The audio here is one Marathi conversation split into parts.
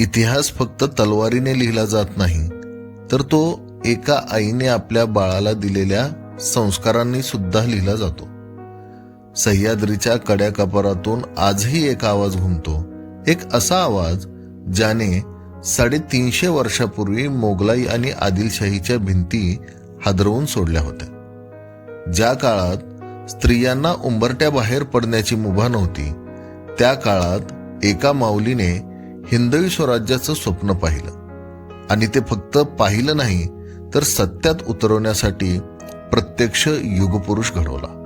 इतिहास फक्त तलवारीने लिहिला जात नाही तर तो एका आईने आपल्या बाळाला दिलेल्या संस्कारांनी सुद्धा लिहिला जातो. सह्याद्रीच्या कड्या कपारातून आजही एक आवाज घुमतो. एक असा आवाज ज्याने साडेतीनशे वर्षापूर्वी मोगलाई आणि आदिलशाहीच्या भिंती हादरवून सोडल्या होत्या. ज्या काळात स्त्रियांना उंबरट्या बाहेर पडण्याची मुभा नव्हती त्या काळात एका माऊलीने हिंदवी स्वराज्याचं स्वप्न पाहिलं. आणि ते फक्त पाहिलं नाही तर सत्यात उतरवण्यासाठी प्रत्यक्ष युगपुरुष घडवला.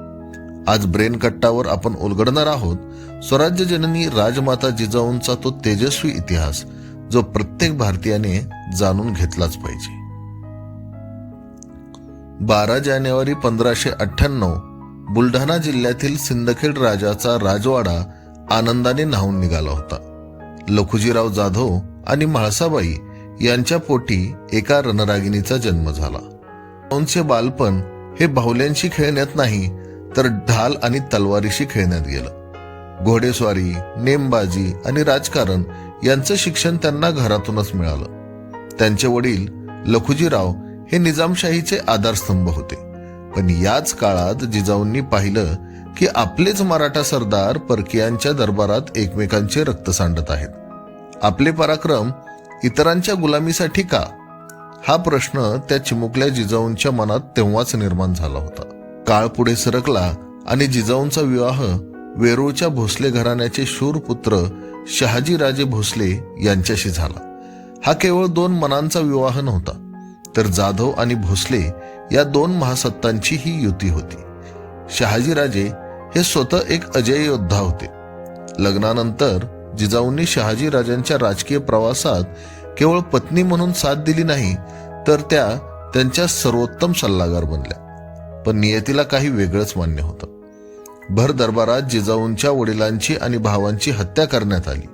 आज ब्रेन कट्टावर आपण उलगडणार आहोत स्वराज्य जननी राजमाता जिजाऊंचा तो तेजस्वी इतिहास जो प्रत्येक भारतीयाने जाणून घेतलाच पाहिजे. बारा जानेवारी पंधराशे अठ्ठ्याण्णव बुलढाणा जिल्ह्यातील सिंदखेड राजाचा राजवाडा आनंदाने न्हावून निघाला होता. लखुजीराव जाधव आणि म्हाळसाबाई यांच्या पोटी एका रणरागिणीचा जन्म झाला. त्यांचे बालपण हे बाहुल्यांशी खेळण्यात नाही तर ढाल आणि तलवारीशी खेळण्यात गेलं. घोडेस्वारी नेमबाजी आणि राजकारण यांचं शिक्षण त्यांना घरातूनच मिळालं. त्यांचे वडील लखुजीराव हे निजामशाहीचे आधारस्तंभ होते. पण याच काळात जिजाऊंनी पाहिलं की आपलेच मराठा सरदार परकीयांच्या दरबारात एकमेकांचे रक्त सांडत आहेत. आपले पराक्रम इतरांच्या गुलामीसाठी का? हा प्रश्न त्या चिमुकल्या जिजाऊंच्या मनात तेव्हाच निर्माण झाला होता. काळ पुढे सरकला आणि जिजाऊंचा विवाह वेरूळच्या भोसले घराण्याचे शूर पुत्र शहाजीराजे भोसले यांच्याशी झाला. हा केवळ दोन मनांचा विवाह नव्हता तर जाधव आणि भोसले या दोन महासत्तांची ही युती होती. शहाजीराजे हे स्वतः एक अजय योद्धा होते. लग्नानंतर जिजाऊंनी शहाजी राजांच्या राजकीय प्रवासात केवळ पत्नी म्हणून साथ दिली नाही तर त्या त्यांच्या सर्वोत्तम सल्लागार बनल्या. पण नियतीला काही वेगळंच मान्य होतं. भर दरबारात जिजाऊंच्या वडिलांची आणि भावांची हत्या करण्यात आली.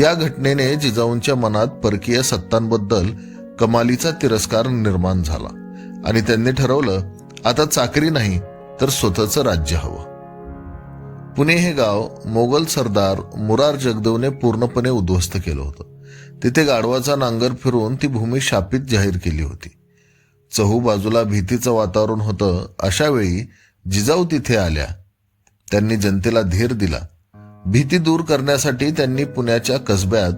या घटनेने जिजाऊंच्या मनात परकीय सत्तांबद्दल कमालीचा तिरस्कार निर्माण झाला आणि त्यांनी ठरवलं आता चाकरी नाही तर स्वतःचं राज्य हवं. पुणे हे गाव मोगल सरदार मुरार जगदेवने पूर्णपणे उद्ध्वस्त केलं होतं. तिथे गाढवाचा नांगर फिरून ती भूमी शापित जाहीर केली होती. चहू बाजूला भीतीचं वातावरण होतं. अशावेळी जिजाऊ तिथे आल्या. त्यांनी जनतेला धीर दिला. भीती दूर करण्यासाठी त्यांनी पुण्याच्या कसब्यात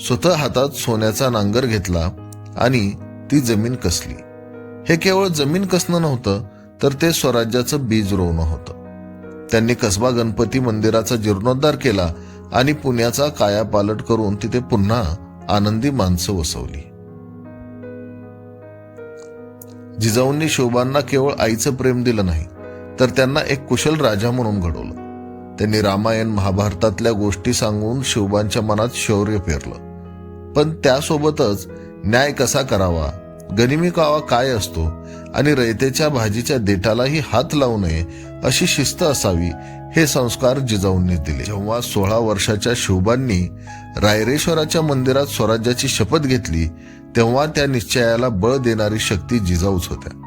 स्वतः हातात सोन्याचा नांगर घेतला आणि ती जमीन कसली. हे केवळ जमीन कसणं नव्हतं तर ते स्वराज्याचं बीज रोवणं होतं. त्यांनी कसबा गणपती मंदिराचा जीर्णोद्धार केला आणि पुण्याचा कायापालट करून तिथे पुन्हा आनंदी माणसं वसवली. जिजाऊंनी शोभांना केवळ आईचं प्रेम दिलं नाही तर त्यांना एक कुशल राजा म्हणून घडवलं. त्यांनी रामायण महाभारतातल्या गोष्टी सांगून शिवबांच्या मनात शौर्य पेरलं. पण त्यासोबतच न्याय कसा करावा गनिमी कावा काय असतो आणि रयतेच्या भाजीच्या देठालाही हात लावू नये अशी शिस्त असावी हे संस्कार जिजाऊंनी दिले. जेव्हा सोळा वर्षाच्या शिवबांनी रायरेश्वराच्या मंदिरात स्वराज्याची शपथ घेतली तेव्हा त्या निश्चयाला बळ देणारी शक्ती जिजाऊच होत्या.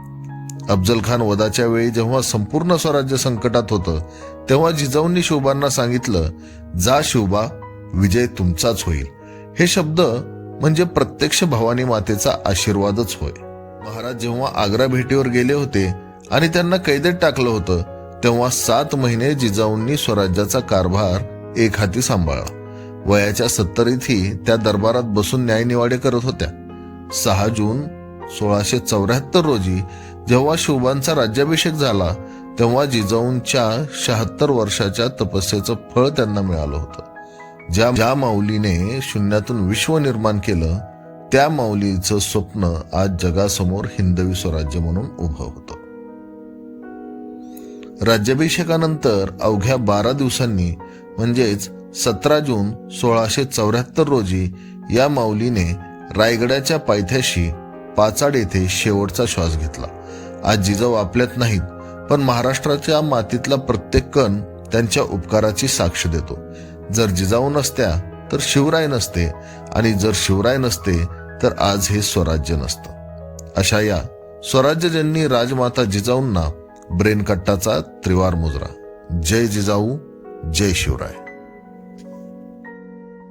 अफजल खान वधाच्या वेळी जेव्हा संपूर्ण स्वराज्य संकटात होतं तेव्हा जिजाऊंनी शिवबांना सांगितलं जा शिवबा विजय तुमचाच होईल. हे शब्द म्हणजे प्रत्यक्ष भवानी मातेचा आशीर्वादच होय. महाराज जेव्हा आग्रा भेटीवर गेले होते आणि त्यांना कैदेत टाकलं होतं तेव्हा सात महिने जिजाऊंनी स्वराज्याचा कारभार एक हाती सांभाळला. वयाच्या सत्तरीतही त्या दरबारात बसून न्यायनिवाडे करत होत्या. सहा जून सोळाशे चौऱ्याहत्तर रोजी जेव्हा शिवबांचा राज्याभिषेक झाला तेव्हा जिजाऊंच्या शहात्तर वर्षाच्या तपस्येचं फळ त्यांना मिळालं होतं. ज्या ज्या माऊलीने शून्यातून विश्व निर्माण केलं त्या माऊलीचं स्वप्न आज जगासमोर हिंदवी स्वराज्य म्हणून उभं होतं. राज्याभिषेकानंतर अवघ्या बारा दिवसांनी म्हणजेच सतरा जून सोळाशे चौऱ्याहत्तर रोजी या माऊलीने रायगडाच्या पायथ्याशी पाचाड येथे शेवटचा श्वास घेतला. आज जिजाऊ आपल्यात नाहीत पण महाराष्ट्राच्या मातीतला प्रत्येक कण त्यांच्या उपकाराची साक्ष देतो. जर जिजाऊ नसत्या तर शिवराय नसते. आणि जर शिवराय नसते तर आज हे स्वराज्य नसतं. अशा या स्वराज्यजन्नी राजमाता जिजाऊंना ब्रेनकट्टाचा त्रिवार मुजरा. जय जिजाऊ जय शिवराय.